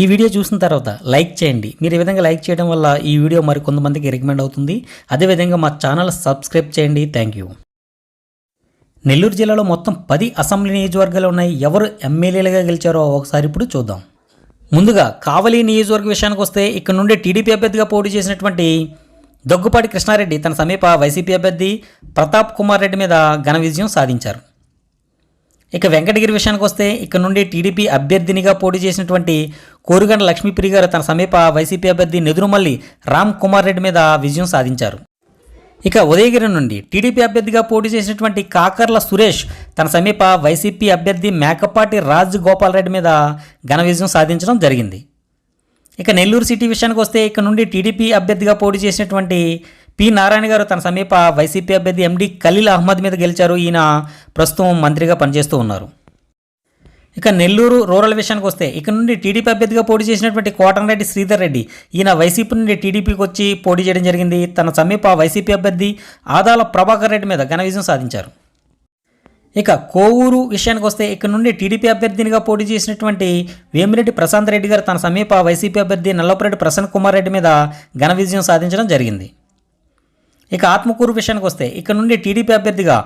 ఈ వీడియో చూసిన తర్వాత లైక్ చేయండి. మీరు ఈ విధంగా లైక్ చేయడం వల్ల ఈ వీడియో మరి కొంతమందికి రికమెండ్ అవుతుంది. అదేవిధంగా మా ఛానల్ సబ్స్క్రైబ్ చేయండి. థ్యాంక్ యూ నెల్లూరు జిల్లాలో మొత్తం పది అసెంబ్లీ నియోజకవర్గాలు ఉన్నాయి. ఎవరు ఎమ్మెల్యేలుగా గెలిచారో ఒకసారి ఇప్పుడు చూద్దాం. ముందుగా కావలి నియోజకవర్గ విషయానికి వస్తే ఇక్కడ నుండి టీడీపీ అభ్యర్థిగా పోటీ చేసినటువంటి దగ్గుపాటి కృష్ణారెడ్డి తన సమీప వైసీపీ అభ్యర్థి ప్రతాప్ కుమార్ రెడ్డి మీద ఘన విజయం సాధించారు. ఇక వెంకటగిరి విషయానికి వస్తే ఇక్కడ నుండి టీడీపీ అభ్యర్థినిగా పోటీ చేసినటువంటి కోరుగండ లక్ష్మీప్రియ గారు తన సమీప వైసీపీ అభ్యర్థి నెదురుమల్లి రామ్ కుమార్ రెడ్డి మీద విజయం సాధించారు. ఇక ఉదయగిరి నుండి టీడీపీ అభ్యర్థిగా పోటీ చేసినటువంటి కాకర్ల సురేష్ తన సమీప వైసీపీ అభ్యర్థి మేకపాటి రాజ్ గోపాల్ రెడ్డి మీద ఘన విజయం సాధించడం జరిగింది. ఇక నెల్లూరు సిటీ విషయానికి వస్తే ఇక్కడ నుండి టీడీపీ అభ్యర్థిగా పోటీ చేసినటువంటి పి నారాయణ గారు తన సమీప వైసీపీ అభ్యర్థి ఎండి ఖలీల్ అహ్మద్ మీద గెలిచారు. ఈయన ప్రస్తుతం మంత్రిగా పనిచేస్తూ ఉన్నారు. ఇక నెల్లూరు రూరల్ విషయానికి వస్తే ఇక్కడ నుండి టీడీపీ అభ్యర్థిగా పోటీ చేసినటువంటి కోటంరెడ్డి శ్రీధర్ రెడ్డి ఈయన వైసీపీ నుండి టీడీపీకి వచ్చి పోటీ చేయడం జరిగింది. తన సమీప వైసీపీ అభ్యర్థి ఆదాల ప్రభాకర్ రెడ్డి మీద ఘన విజయం సాధించారు. ఇక కోవూరు విషయానికి వస్తే ఇక్కడ నుండి టీడీపీ అభ్యర్థినిగా పోటీ చేసినటువంటి వేమిరెడ్డి ప్రశాంత్ రెడ్డి గారు తన సమీప వైసీపీ అభ్యర్థి నల్లపురెడ్డి ప్రసన్న కుమార్ రెడ్డి మీద ఘన విజయం సాధించడం జరిగింది. ఇక ఆత్మకూరు విషయానికి వస్తే ఇక్కడ నుండి టీడీపీ అభ్యర్థిగా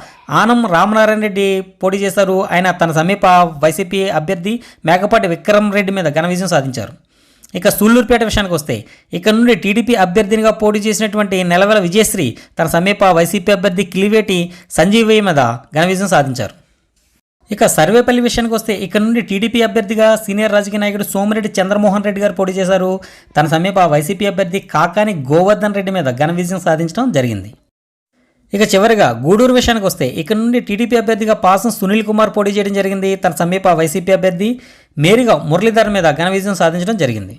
ఆనం రామనారాయణ రెడ్డి పోటీ చేశారు. ఆయన తన సమీప వైసీపీ అభ్యర్థి మేకపాటి విక్రమ్ రెడ్డి మీద ఘన విజయం సాధించారు. ఇక సూళ్ళూరుపేట విషయానికి వస్తే ఇక్కడ నుండి టీడీపీ అభ్యర్థినిగా పోటీ చేసినటువంటి నెలవెల విజయశ్రీ తన సమీప వైసీపీ అభ్యర్థి కిలివేటి సంజీవయ్య మీద ఘన విజయం సాధించారు. ఇక సర్వేపల్లి విషయానికి వస్తే ఇక్కడ నుండి టీడీపీ అభ్యర్థిగా సీనియర్ రాజకీయ నాయకుడు సోమిరెడ్డి చంద్రమోహన్ రెడ్డి గారు పోటీ చేశారు. తన సమీప వైసీపీ అభ్యర్థి కాకాని గోవర్ధన్ రెడ్డి మీద ఘన విజయం సాధించడం జరిగింది. ఇక చివరిగా గూడూరు విషయానికి వస్తే ఇక్కడ నుండి టీడీపీ అభ్యర్థిగా పాసం సునీల్ కుమార్ పోటీ చేయడం జరిగింది. తన సమీప వైసీపీ అభ్యర్థి మేరీగా మురళీధర్ మీద ఘన విజయం సాధించడం జరిగింది.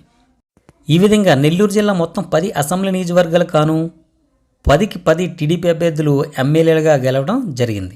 ఈ విధంగా నెల్లూరు జిల్లా మొత్తం పది అసెంబ్లీ నియోజకవర్గాలు కాను పదికి పది టీడీపీ అభ్యర్థులు ఎమ్మెల్యేలుగా గెలవడం జరిగింది.